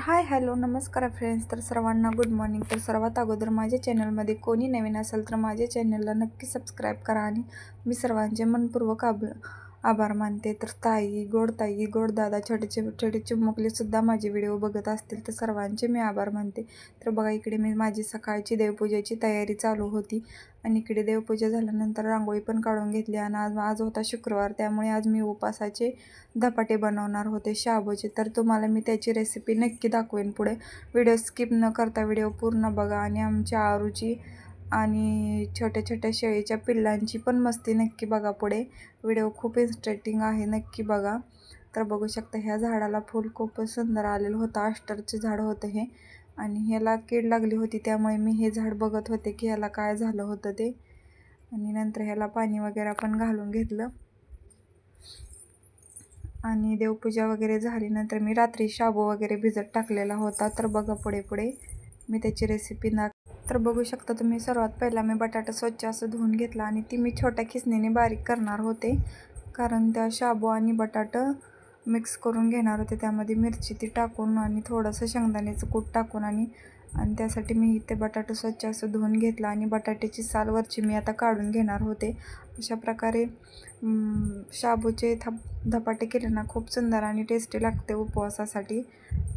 Hi hello नमस्कार friends. तर सर्वांना गुड मॉर्निंग. तर सर्वात अगोदर माझ्या चॅनलमध्ये कोणी नवीन असेल तर माझ्या चॅनलला नक्की सबस्क्राईब करा आणि मी सर्वांचे मनपूर्वक आभ आभार मानते. तर ताई गोड ताई गोड दादा छोटे छोटे चिमुकलेसुद्धा माझे व्हिडिओ बघत असतील तर सर्वांचे मी आभार मानते. तर बघा इकडे मी माझी सकाळची देवपूजेची तयारी चालू होती आणि इकडे देवपूजा झाल्यानंतर रांगोळी पण काढून घेतली आणि आज आज होता शुक्रवार. त्यामुळे आज मी उपासाचे धपाटे बनवणार होते शाबूचे. तर तुम्हाला मी त्याची रेसिपी नक्की दाखवेन पुढे. व्हिडिओ स्किप न करता व्हिडिओ पूर्ण बघा आणि आमच्या आरूची आणि छोट्या छोट्या शेळीच्या पिल्लांची पण मस्ती नक्की बघा पुढे. व्हिडिओ खूप इन्स्ट्रेटिंग आहे नक्की बघा. तर बघू शकता ह्या झाडाला फूल खूपच सुंदर आलेलं होतं अष्टरचे झाड होतं हे. आणि ह्याला कीड लागली होती त्यामुळे मी हे झाड बघत होते की ह्याला काय झालं होतं ते. आणि नंतर ह्याला पाणी वगैरे पण घालून घेतलं. आणि देवपूजा वगैरे झाल्यानंतर मी रात्री शाबू वगैरे भिजत टाकलेला होता. तर बघा पुढे पुढे मी त्याची रेसिपी ना तर बघू शकता तुम्ही सर्वात पहिला मी बटाटा स्वच्छ असं धुवून घेतला आणि ती मी छोट्या खिसणीने बारीक करणार होते. कारण त्या शाबू आणि बटाटं मिक्स करून घेणार होते. त्यामध्ये मिरची ती टाकून आणि थोडंसं शेंगदाण्याचं कूट टाकून आणि आणि त्यासाठी मी इथे बटाटा स्वच्छ असं धुवून घेतला आणि बटाट्याची साल वरची मी आता काढून घेणार होते. अशा प्रकारे शाबूचे थप धपाटे केले ना खूप सुंदर आणि टेस्टी लागते उपवासासाठी.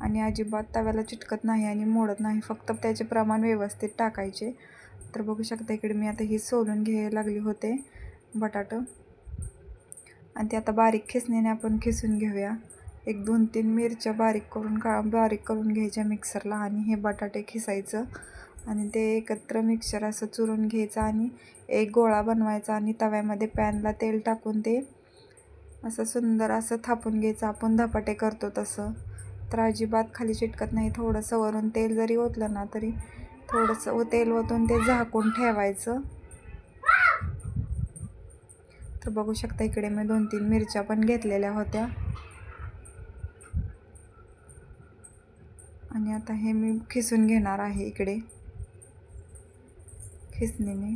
आणि अजिबात तव्याला चिटकत नाही आणि मोडत नाही फक्त त्याचे प्रमाण व्यवस्थित टाकायचे. तर बघू शकता इकडे मी आता ही सोलून घ्यायला लागली होते बटाटं. आणि ते आता बारीक खिसणीने आपण खिसून घेऊया. एक दोन तीन मिरच्या बारीक करून का बारीक करून घ्यायच्या मिक्सरला आणि हे बटाटे खिसायचं. आणि ते एकत्र मिक्सर असं चुरून घ्यायचं आणि एक गोळा बनवायचा आणि तव्यामध्ये पॅनला तेल टाकून ते असं सुंदर असं थापून घ्यायचं. आपण धपाटे करतो तसं. तर अजिबात खाली चिटकत नाही. थोडंसं वरून तेल जरी ओतलं ना तरी थोडंसं तेल ओतून ते झाकून ठेवायचं. तर बघू शकता इकडे मी दोन तीन मिरच्या पण घेतलेल्या होत्या. आणि आता हे मी खिसून घेणार आहे इकडे. खिसणीने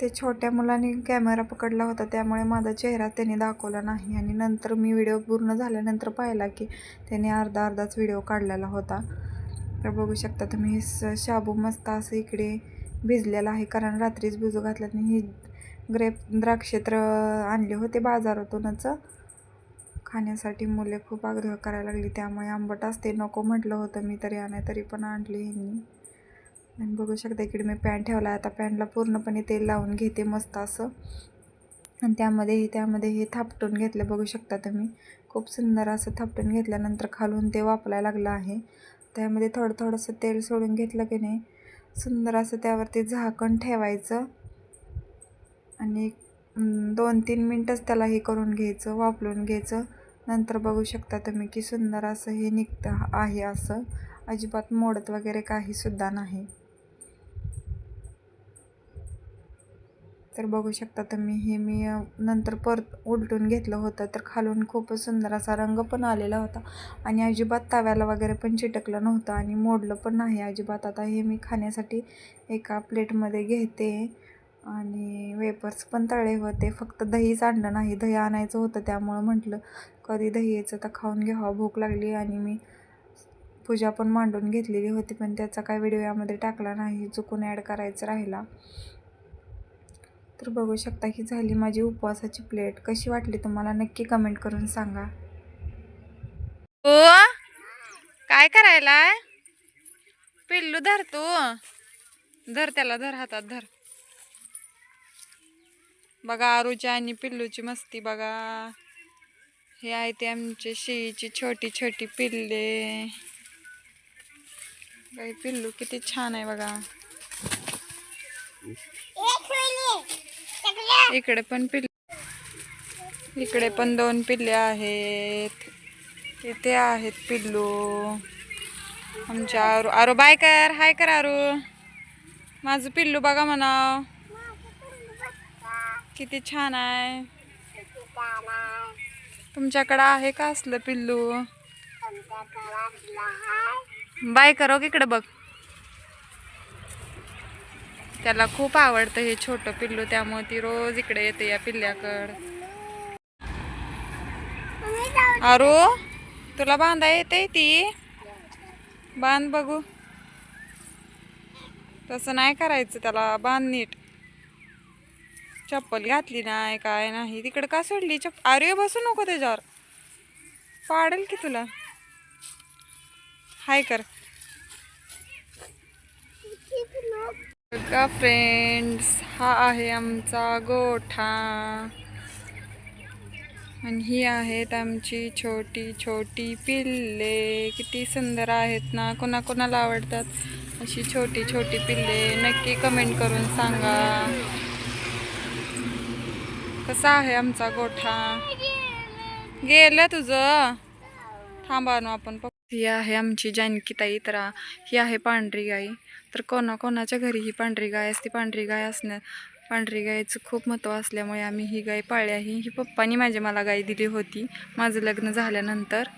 ते छोट्या मुलाने कॅमेरा पकडला होता त्यामुळे माझा चेहरा त्याने दाखवला नाही. आणि नंतर मी व्हिडिओ पूर्ण झाल्यानंतर पाहिला की त्याने अर्धा अर्धाच व्हिडिओ काढलेला होता. तर बघू शकता तुम्ही स शाबू मस्त असं इकडे भिजलेलं आहे. कारण रात्रीच भिजू घातल्याने ही ग्रेप द्राक्षे तर आणले होते बाजारातूनच. खाण्यासाठी मुले खूप आग्रह करायला लागली. त्यामुळे आंबट असते नको म्हटलं होतं मी तरी आणा तरी पण आणली ह्यांनी आणि बघू शकता इकडे मी पॅन ठेवला आता पॅनला पूर्णपणे तेल लावून घेते मस्त असं. आणि त्यामध्ये त्यामध्ये हे थापटून घेतलं. बघू शकता तुम्ही. खूप सुंदर असं थापटून घेतल्यानंतर खालून ते वापरायला लागलं आहे. त्यामध्ये थोडं थोडंसं तेल सोडून घेतलं की नाही. सुंदर असं त्यावरती झाकण ठेवायचं. आणि दोन तीन मिनटंच त्याला हे करून घ्यायचं वापरून घ्यायचं. नंतर बघू शकता तुम्ही की सुंदर असं हे निघतं आहे असं. अजिबात मोडत वगैरे काहीसुद्धा नाही. तर बघू शकता तुम्ही हे मी नंतर परत उलटून घेतलं होतं तर खालून खूपच सुंदर असा रंग पण आलेला होता आणि अजिबात तव्याला वगैरे पण चिटकलं नव्हतं आणि मोडलं पण नाही अजिबात. आता हे मी खाण्यासाठी एका प्लेटमध्ये घेते. आणि वेपर्स पण तळे होते. फक्त दहीच आणलं नाही दही आणायचं होतं त्यामुळं म्हटलं कधी दही यायचं तर खाऊन घ्यावं भूक लागली आणि मी पूजा पण मांडून घेतलेली होती पण त्याचा काय व्हिडिओ यामध्ये टाकला नाही चुकून ॲड करायचं राहिला. तर बघू शकता ही झाली माझी उपवासाची प्लेट कशी वाटली तुम्हाला नक्की कमेंट करून सांगा. ओ काय करायला पिल्लू धर तू. धर त्याला धर हातात धर. बघा आरूची आणि पिल्लूची मस्ती बघा. हे आहे ते आमचे शेळीची छोटी छोटी पिल्ले. काही पिल्लू किती छान आहे बघा. इकडे पण पिल्लू. इकडे पण दोन पिल्ले आहेत. इथे आहेत पिल्लू. आमच्या आरू आरू बाय कर हाय कर आरू. माझं पिल्लू बघा म्हणाव. किती छान आहे. तुमच्याकडं आहे का असलं पिल्लू? बाय करो इकडे बघ. त्याला खूप आवडतं हे छोटं पिल्लू त्यामुळे ती रोज इकडे येते या पिल्ल्याकडं. अरू तुला बांधा येते ती? बांध बघू. तसं नाही करायचं त्याला बांध नीट. चप्पल घातली नाही काय नाही. तिकडे का सोडली? चप अरे बसू नको त्याच्यावर. पाडेल की तुला? हाय कर. का फ्रेंड्स हा आहे आमचा गोठा. आणि ही आहेत आमची छोटी छोटी पिल्ले. किती सुंदर आहेत ना कोणाकोणाला आवडतात अशी छोटी छोटी पिल्ले. नक्की कमेंट करून सांगा. कसा आहे आमचा गोठा? गेलं तुझं? थांबा ना आपण ही आहे आमची जानकी ताई तर ही आहे पांढरी गाई तर कोणाकोणाच्या घरी ही पांढरी गाय असते? पांढरी गाय असण्या पांढरी गायचं खूप महत्त्व असल्यामुळे आम्ही ही गाय पाळली आहे ही पप्पानी माझी मला गाय दिली होती माझं लग्न झाल्यानंतर.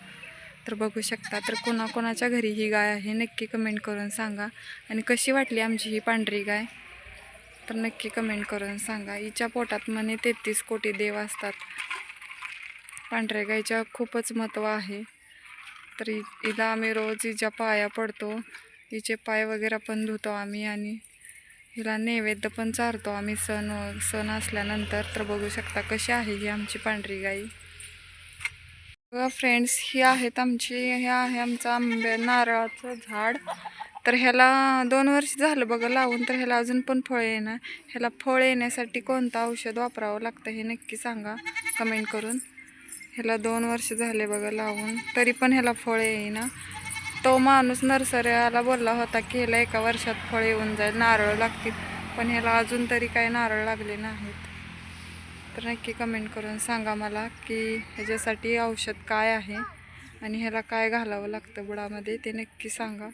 तर बघू शकता. तर कोणाकोणाच्या घरी ही गाय आहे नक्की कमेंट करून सांगा. आणि कशी वाटली आमची ही पांढरी गाय तर नक्की कमेंट करून सांगा. हिच्या पोटात म्हणे तेहतीस कोटी देव असतात. पांढऱ्या गाईच्या खूपच महत्त्व आहे. तर हिला आम्ही रोज हिच्या पाया पडतो. हिचे पाय वगैरे पण धुतो आम्ही आणि हिला नैवेद्य पण चारतो आम्ही सण सण असल्यानंतर. तर बघू शकता कशी आहे ही आमची पांढरी गाई बघा फ्रेंड्स ही आहेत आमची हे आहे आमचं आंबे नारळाचं झाड. तर ह्याला दोन वर्ष झालं बघा लावून तर ह्याला अजून पण फळ येणार. ह्याला फळ येण्यासाठी कोणतं औषध वापरावं लागतं हे नक्की सांगा कमेंट करून. ह्याला दोन वर्ष झाले बघा लावून तरी पण ह्याला फळ येईना. तो माणूस नर्सरीला बोलला होता की ह्याला एका वर्षात फळ येऊन जाईल नारळ लागतील. पण ह्याला अजून तरी काही नारळ लागले नाहीत. तर नक्की कमेंट करून सांगा मला की ह्याच्यासाठी औषध काय आहे आणि ह्याला काय घालावं लागतं बुडामध्ये ते नक्की सांगा.